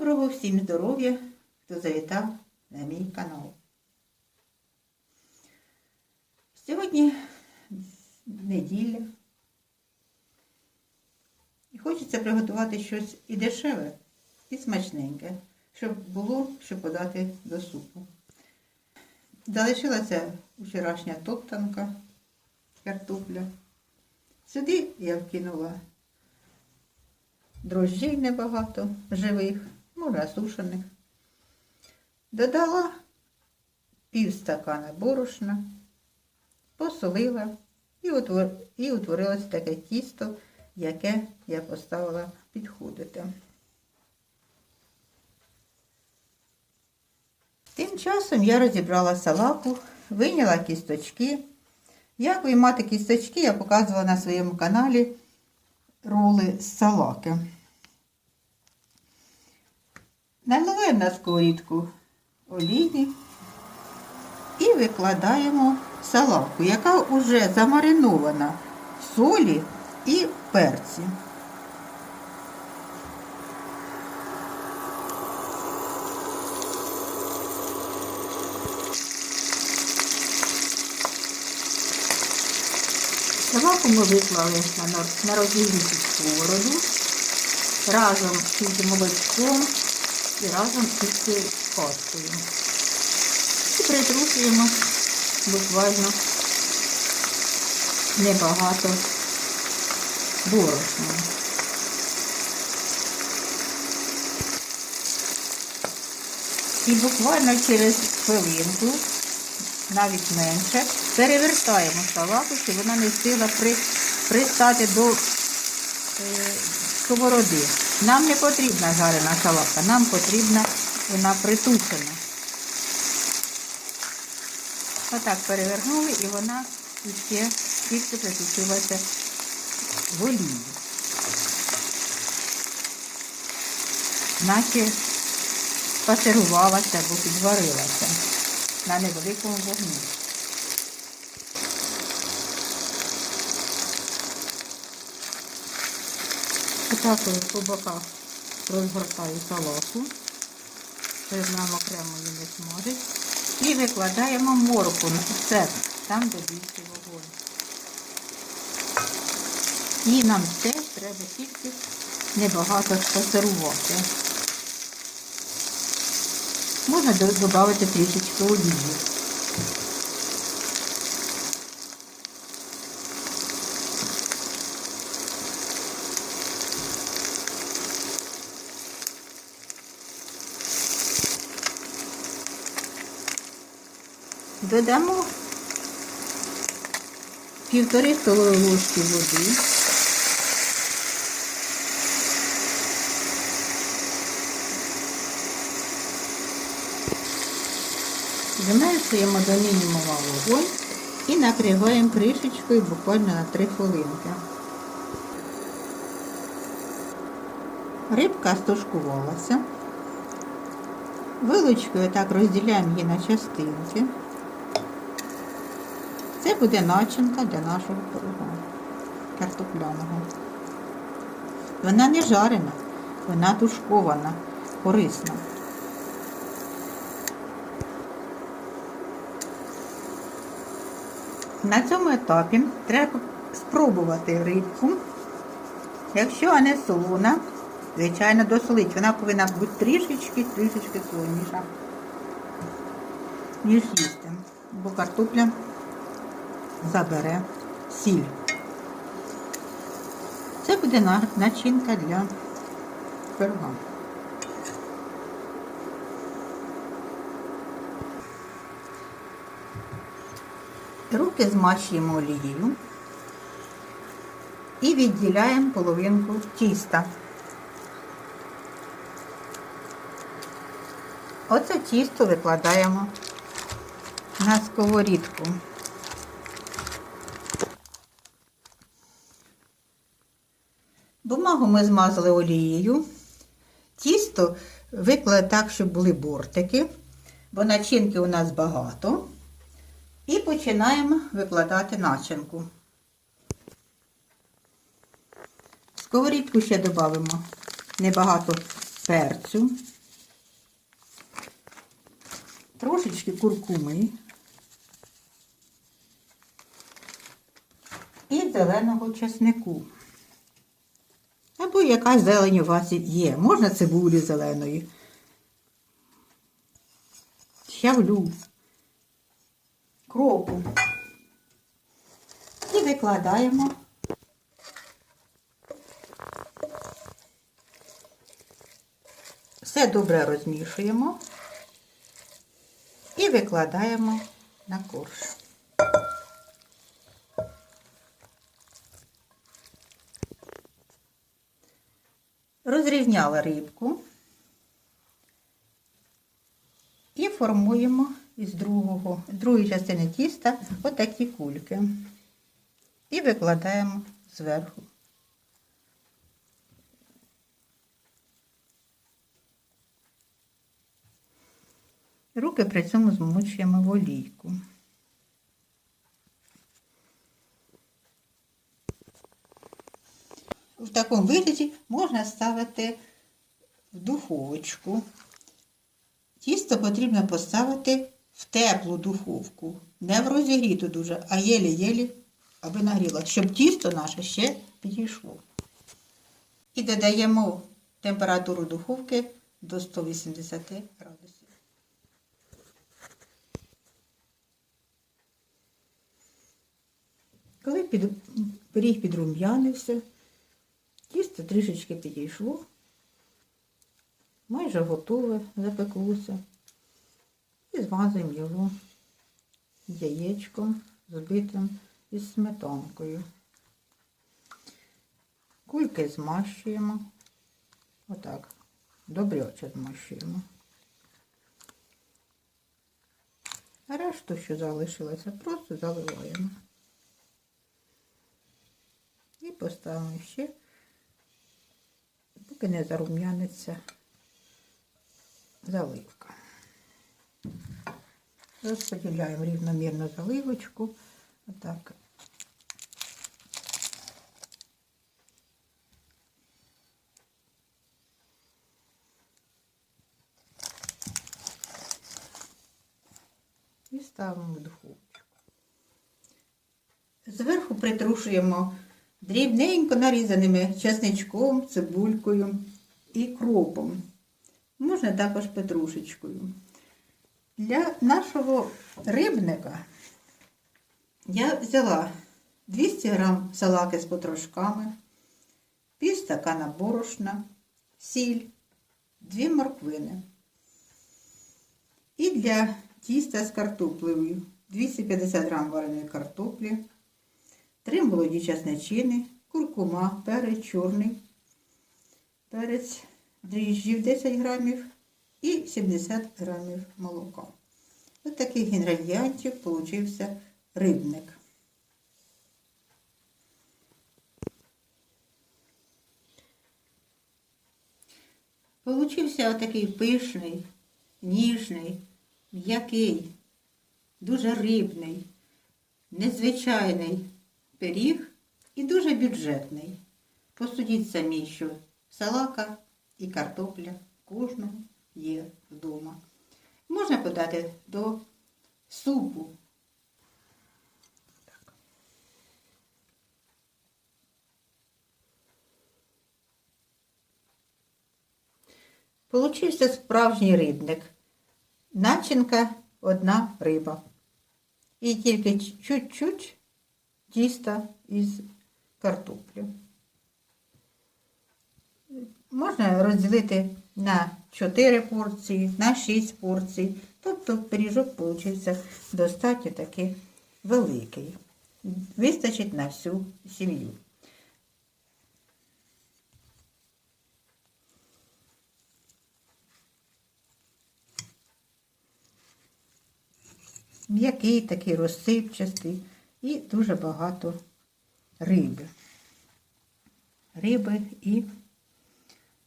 Доброго всім здоров'я, хто завітав на мій канал. Сьогодні неділя. І хочеться приготувати щось і дешеве, і смачненьке, щоб було, що подати до супу. Залишилася вчорашня топтанка, картопля. Сюди я вкинула дрожжей небагато, живих, може сушених. Додала пів стакана борошна, посолила і, і утворилось таке тісто, яке я поставила підходити. Тим часом я розібрала салаку, вийняла кісточки. Як виймати кісточки, я показувала на своєму каналі роли з салаки. Наливаємо на сковорідку олії і викладаємо салатку, яка вже замаринована в солі і перці. Салаку ми виклали на, розігріту сковороду разом із молочком і разом із пастою. І притрушуємо буквально небагато борошна. І буквально через хвилинку, навіть менше, перевертаємо салату, щоб вона не встигла пристати до е, сковороди. Нам не потрібна жарена салатка, нам потрібна вона притушена. Отак перевернули і вона ще тільки притушилася в олії. Наче пасирувалася або підварилася на невеликому вогні. Отак по боках розгортаю салату, щоб нам окремо її не смажить. І викладаємо морку на це, там, де більший вогонь. І нам теж треба тільки небагато спасирувати. Можна додати трішечки олії. Додамо півтори столові ложки води. Зменшуємо до мінімуму вогонь і накриваємо кришечкою буквально на 3 хвилинки. Рибка стушкувалася. Вилочкою так розділяємо її на частинки. Це буде начинка для нашого пирога картопляного. Вона не жарена, вона тушкована, корисна. На цьому етапі треба спробувати рибку. Якщо вона солона, звичайно, досолить. Вона повинна бути трішечки, трішечки солоніша, ніж їсти. Бо картопля забере сіль. Це буде начинка для пирога. Руки змащуємо олією і відділяємо половинку тіста. Оце тісто викладаємо на сковорідку. Бумагу ми змазали олією. Тісто виклали так, щоб були бортики, бо начинки у нас багато. І починаємо викладати начинку. В сковорідку ще додамо небагато перцю, трошечки куркуми і зеленого чеснику. Якась зелень у вас є. Можна цибулі зеленої. Щавлю. Кропу. І викладаємо. Все добре розмішуємо і викладаємо на корж. Розрівняла рибку і формуємо із другого, другої частини тіста отакі кульки. І викладаємо зверху. Руки при цьому змочуємо в олійку. В такому вигляді можна ставити в духовочку. Тісто потрібно поставити в теплу духовку. Не в розігріту дуже, а єлі-єлі, аби нагріло, щоб тісто наше ще підійшло. І додаємо температуру духовки до 180 градусів. Коли під, пиріг підрум'янився, тісто трішечки підійшло, майже готове, запеклося. І змазуємо його яєчком, збитим із сметанкою. Кульки змащуємо. Отак. Добряче змащуємо. А решту, що залишилося, просто заливаємо. І поставимо ще, поки не зарум'яниться заливка. Розподіляємо рівномірно заливочку. Отак. І ставимо в духовочку. Зверху притрушуємо дрібненько нарізаними чесничком, цибулькою і кропом. Можна також петрушечкою. Для нашого рибника я взяла 200 г салаки з потрошками, пів стакана борошна, сіль, 2 морквини. І для тіста з картоплею 250 г вареної картоплі, 3 молоді чесничини, куркума, перець чорний, перець дріжджів 10 грамів і 70 грамів молока. Ось таких інгредієнтів получився рибник. Получився отакий пишний, ніжний, м'який, дуже рибний, незвичайний пиріг і дуже бюджетний. Посудіть самі, що салака і картопля кожного є вдома. Можна подати до супу. Получився справжній рибник. Начинка одна риба. І тільки чуть-чуть тіста із картоплю. Можна розділити на 4 порції, на 6 порцій. Тобто пиріжок вийшов достатньо таки великий. Вистачить на всю сім'ю. М'який такий розсипчастий і дуже багато риби. Риби і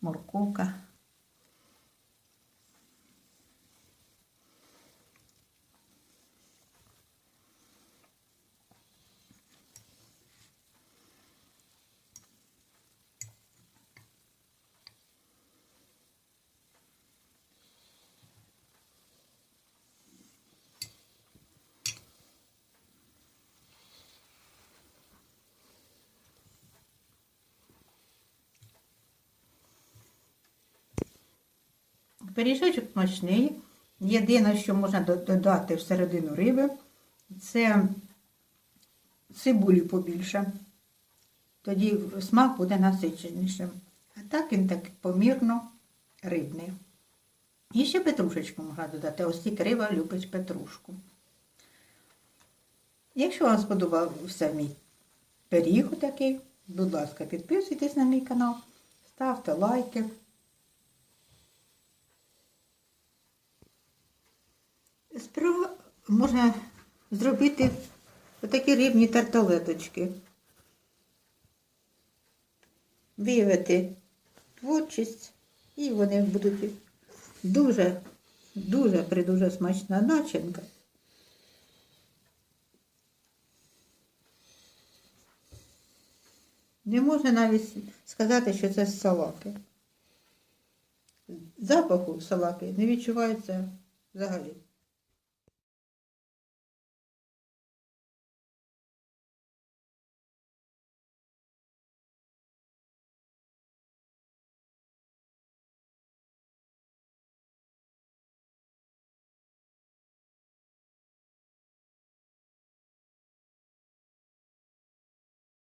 морковка. Пиріжечок смачний. Єдине, що можна до- додати всередину риби, це цибулі побільше. Тоді смак буде насиченішим. А так він так помірно рибний. І ще петрушечку можна додати. Ось тільки риба любить петрушку. Якщо вам сподобався мій пиріг такий, будь ласка, підписуйтесь на мій канал, ставте лайки. Справа можна зробити отакі рибні тарталеточки. Виявити творчість, і вони будуть дуже, дуже придуже смачна начинка. Не можна навіть сказати, що це салаки. Запаху салаки не відчувається взагалі.